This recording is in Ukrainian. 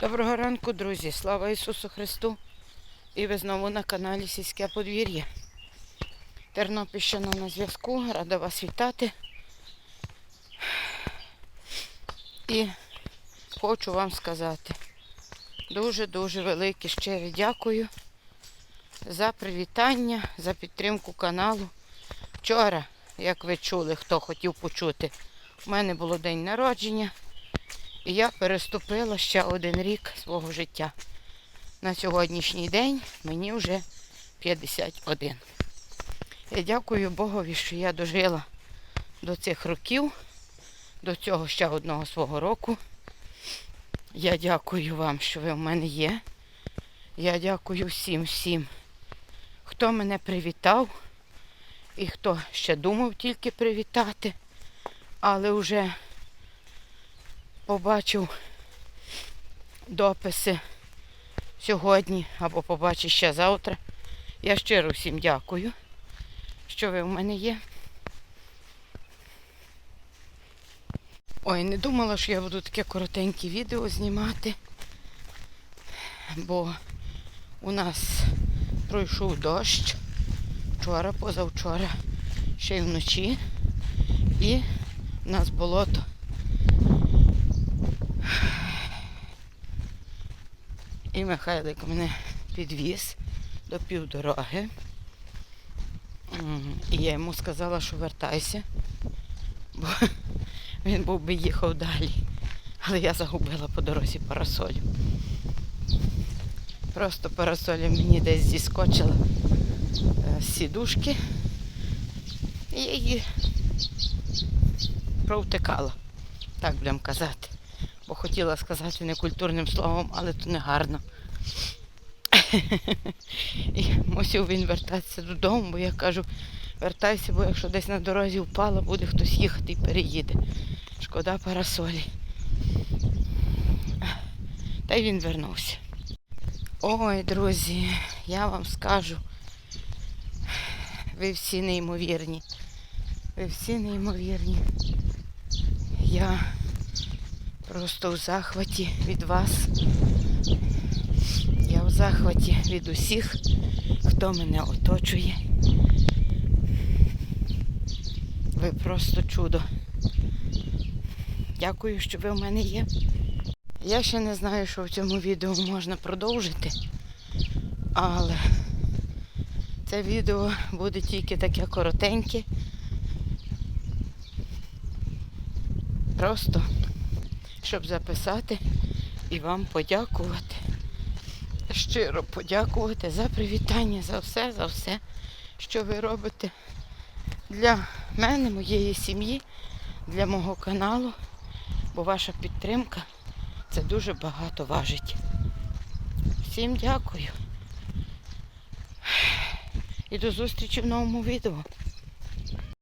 Доброго ранку, друзі! Слава Ісусу Христу! І ви знову на каналі Сільське подвір'я. Тернопільщина на зв'язку. Рада вас вітати. І хочу вам сказати дуже-дуже велике щире дякую за привітання, за підтримку каналу. Вчора, як ви чули, хто хотів почути, у мене було день народження. І я переступила ще один рік свого життя. На сьогоднішній день мені вже 51. Я дякую Богові, що я дожила до цих років, до цього ще одного свого року. Я дякую вам, що ви в мене є. Я дякую всім, всім, хто мене привітав і хто ще думав тільки привітати, але вже побачив дописи сьогодні або побачив ще завтра. Я щиро всім дякую, що ви в мене є. Ой, не думала, що я буду таке коротеньке відео знімати, бо у нас пройшов дощ вчора, позавчора, ще й вночі, і в нас болото. І Михайлик мене підвіз до півдороги. І я йому сказала, що вертайся, бо він був би їхав далі. Але я загубила по дорозі парасолю. Просто парасоля мені десь зіскочила е, з сідушки. І її провтикала, так будемо казати бо хотіла сказати некультурним словом, але то не гарно. І мусив він вертатися додому, бо я кажу, вертайся, бо якщо десь на дорозі впала, буде хтось їхати і переїде. Шкода парасолі. Та й він вернувся. Ой, друзі, я вам скажу, ви всі неймовірні. Ви всі неймовірні. Я Просто в захваті від вас. Я в захваті від усіх, хто мене оточує. Ви просто чудо. Дякую, що ви в мене є. Я ще не знаю, що в цьому відео можна продовжити, але це відео буде тільки таке коротеньке. Просто щоб записати і вам подякувати. Щиро подякувати за привітання, за все, за все, що ви робите для мене, моєї сім'ї, для мого каналу, бо ваша підтримка це дуже багато важить. Всім дякую. І до зустрічі в новому відео.